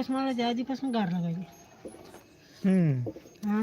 दिवस माळाच्या आधीपासून गार लागायची हम्म हा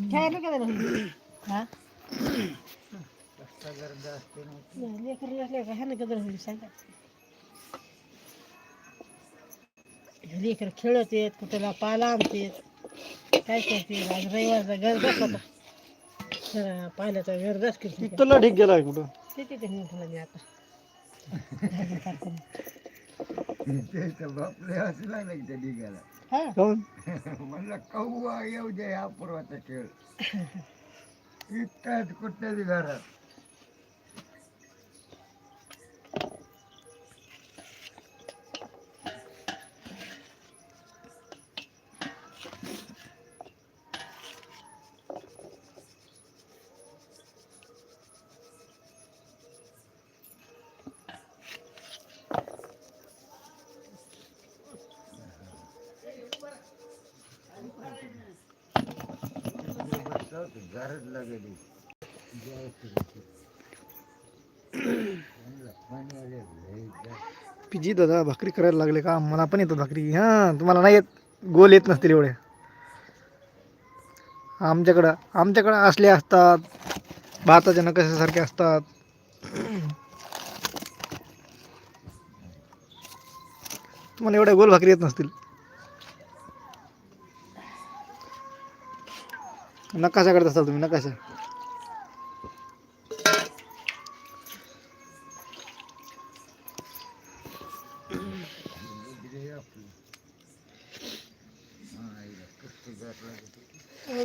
खेळायला का झालं हा? लेकर असल्या का ह्यानं कदर होईल सांगा. लेकर खेळत येत कुठेला पाला आणतेत काय करते आज रविवारचा दाखवता जरा पाल्याचा घर दास करते तुला ठीक गेला कुठं किती ते म्हटलं मी आता. बापले असं लागलं त्या हा काऊन? म्हणलं कव्वा येऊ दे हा पूर्वाचा खेळ. इतकाच कुठल्याच घरात. घरात लागली पिजी दादा भाकरी करायला लागले का? मला पण येतात भाकरी. हा तुम्हाला नाही येत? गोल येत नसतील एवढे. आमच्याकडं आमच्याकडं असले असतात. भाताच्या नकाशासारखे असतात. तुम्हाला एवढ्या गोल भाकरी येत नसतील. नकाशा करत असाल तुम्ही नकाशा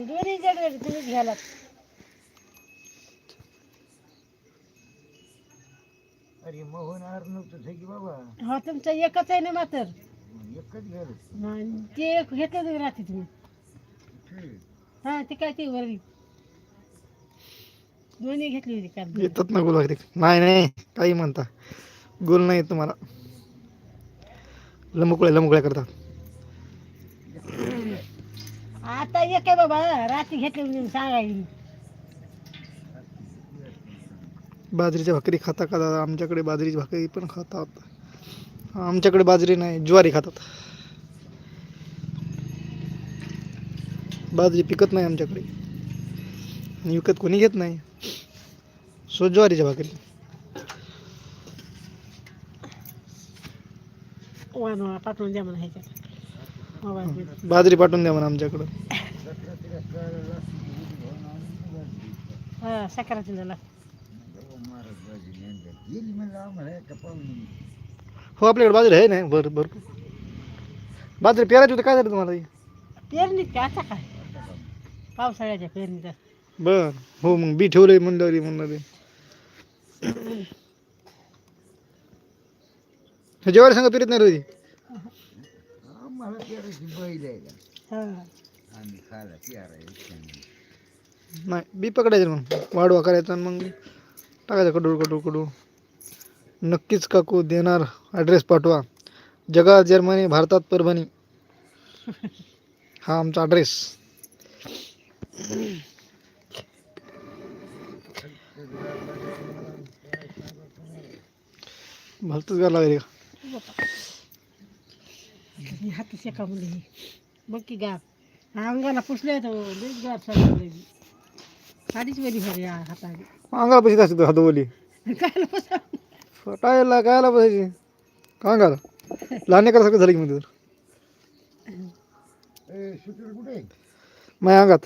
दोन्ही जड तुम्हीच घ्यायला अरे मोहन आर नव्हतं की बाबा? हा तुमचा एकच आहे ना मात्र? एकच मग ते एक घेतलं तुम्ही रात्री तुम्ही. हा ते काय ते वरली. दोन्ही घेतली होती काल येतात ना गोल भाकरी नाही नाही काही म्हणता. गोल नाही तुम्हाला. लमुकळ्या लमुकळ्या करतात. आता एक आहे बाबा रात्री घेतली म्हणून सांगायची. बाजरीच्या भाकरी खाता का दादा आमच्याकडे बाजरीची भाकरी पण खातात. आमच्याकडे बाजरी नाही ज्वारी खातात. बाजरी पिकत नाही आमच्याकडे. आणि विकत कोणी घेत नाही. सो ज्वारीच्या भाकरी. पाठवून द्या म्हणा ह्याच्यात. मोबाईल बाजरी पाठवून द्या म्हणा आमच्याकडं. हा हो आपल्याकडे बाजरी आहे ना भर भरपूर. बाजरी पेरायची होती काय झालं तुम्हाला? पेरणीत का आता काय? पावसाळ्याच्या पेरणीचा बर. हो मग बी ठेवलंय म्हणलं म्हणलं ते हे ज्वारी संग पेरत नाही रे आम्हाला पेरायची बैल आहे का? हा. आम्ही खायला पेरायला नाही. बी पकडायचं मग. वाढवा करायचा आणि मग टाकायचं कडू कडू कडू नक्कीच काकू देणार. ॲड्रेस पाठवा. जगात जर्मनी भारतात परभणी. हा आमचा ॲड्रेस भलतंच गार लागले का? हाती शेका मुली. ही बघ की गार अंगाला पुसले तो लईच गार चालू साडीच वेली भरली या हाताने. अंगाला पैसे असते हातोली काय पुसा फटायला कायला बसायची का अंगाला? लहान सारखं झालं की मग आहे? माझ्या अंगात.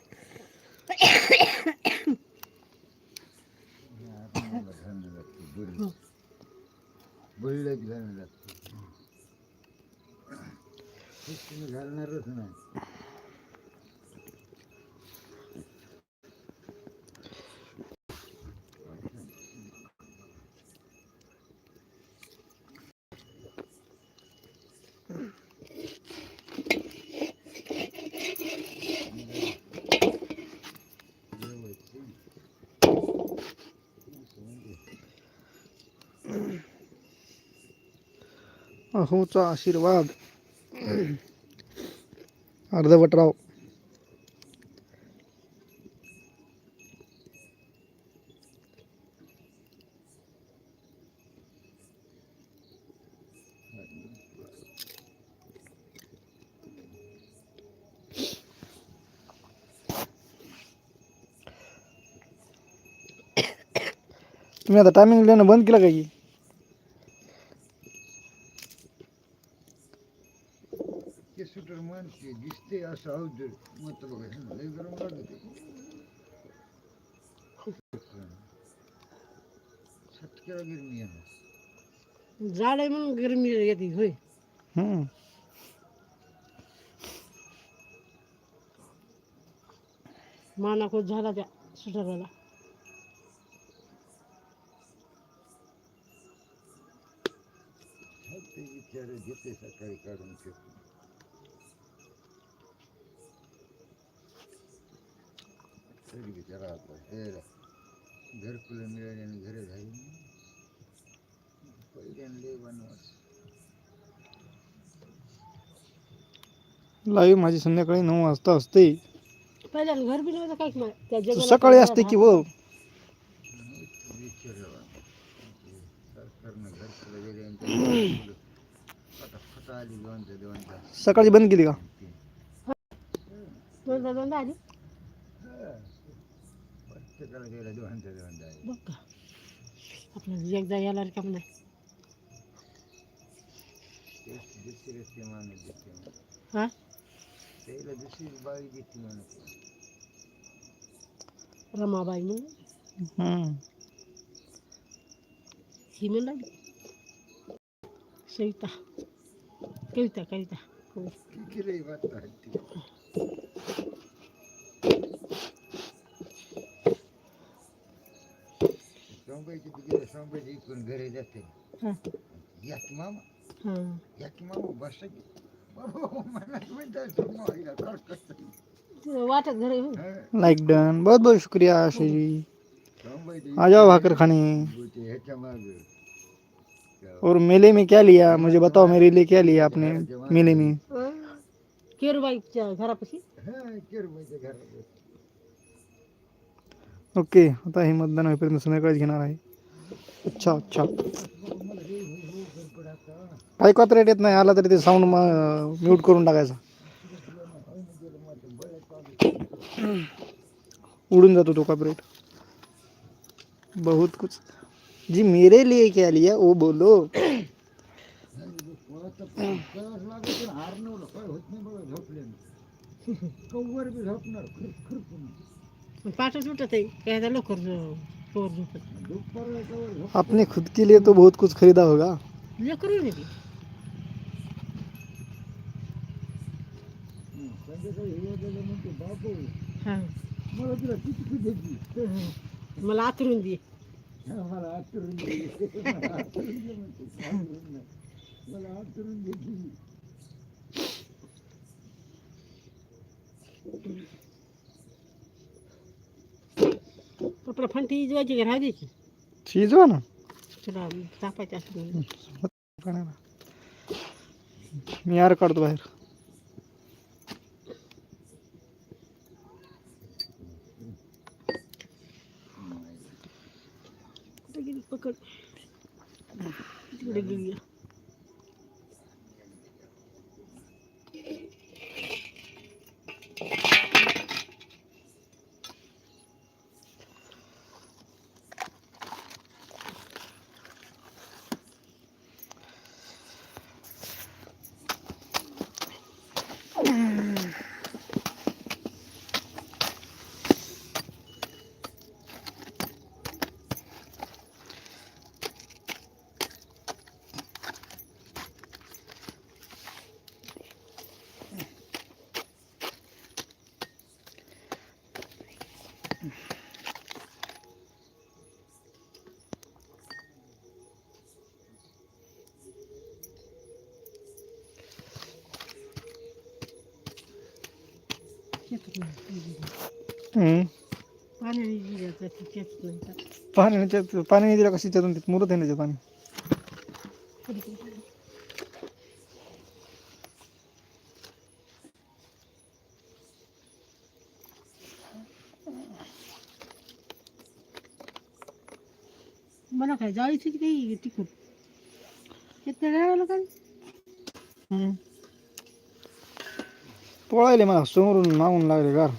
अहोचा आशीर्वाद. अर्धवटराव. तुम्ही आता टायमिंग लिहिणं बंद केलं का की ते म्हणते दिसते असं अवजड मत बघा ना, लय गरम लागत गिरमी जाड आहे म्हणून गरमी येते होय हम्म. माना खूप झाला त्या सुटाराला ते घेते सकाळी काढून ठेवतो तरी विचार हे घरकुलं मिळाल्याने घरे झाली. पहिल्यांदा बनवास लाईव्ह माझी संध्याकाळी नऊ वाजता असते. पहिल्यांदा घर बी नव्हतं काहीच नाही त्या तू जगाला सकाळी असते की हो. सरकारनं घरकुलं दिले फटाफट वाजता आली दोनच्या दोन तास सकाळची बंद केली का? दोनदा दोनदा आली. तेच दुसरी ते माणूस देते म्हणून. हा त्याला दुसरी बाई देते म्हणून रमाबाई म्हणून हम्म. ही म्हणून सविता कविता कविता हो किती रे बात ती सोंबाईची तिकडे सोंबाईची इकडून घरी जाते हाँ या की मामा हाँ या की मामा बस की बाबा मला म्हणतात सोंबाईला करकट तुला वाटत घर हो लाइक डन बहुत बहुत शुक्रिया आशीष जी आ जाओ भाकर खाने। होते ह्याच्या मागे और मेले में क्या लिया? मुझे बताओ मेरे लिए क्या लिया आपने मेले में? केरुबाईच्या घरापाशी हा किरबाईच्या घरात ओके आता हे मतदान होईपर्यंत संध्याकाळीच घेणार आहे. अच्छा अच्छा. ऐकत रेट येत नाही आला तरी ते साऊंड म्यूट करून टाकायचा. उडून जातो तो कॉपरेट बहुत कुछ. जी मेरे लिए क्या लिया? वो बोलो. हार नवलं काय होत नाही बघा झोपले कव्वर बी झोपणार खरखर पाठच उठत आहे काय आता लवकर झो- कवर झोपत दुपारला कवर झोप आपने खुद के लिए तो बहुत कुछ खरीदा होगा। लेकरू नाही ती संध्याकाळी हिवा गेलं म्हणते बापू हां। मला तुला किती किती द्यायची हं. मला आतरून दे हा, मला आतरून दे मला आतरून दे म्हणते आतरून नाही. मला आतरून दे की. आपला फंटी जोवायची का राहू द्यायची? शिजवा ना. तुला तापायची असं काय ना. मी यार काढतो बाहेर. कुठे गेली पकड? तिकडे गेली. येतच नाही. हम्म. पाण्याने जिऱ्याचं ते येतच नाही का? पाणी त्यात पाणी नाही दिलं कशी त्यातून त्यात मुरत आहे ना त्याच्यात पाणी कधी कधी. मला काय जायचं की नाही तिकून किती राहिलं काय हम्म. पोळायले मला समोरून मागून लागले गार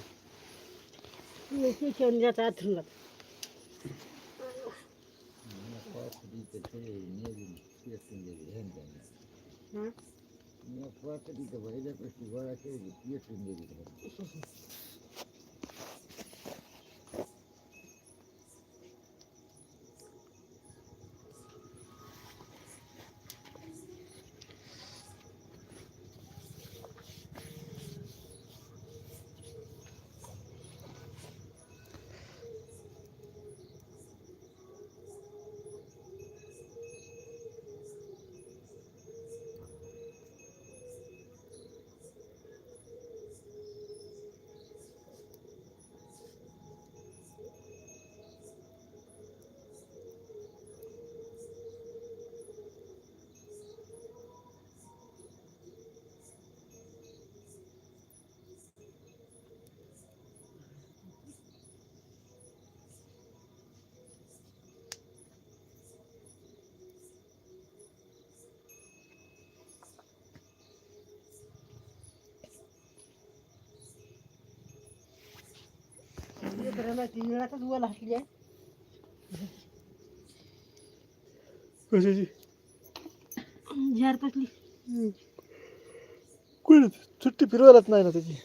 कशाची? झार कोण सुट्टी फिरवायलाच नाही ना त्याची?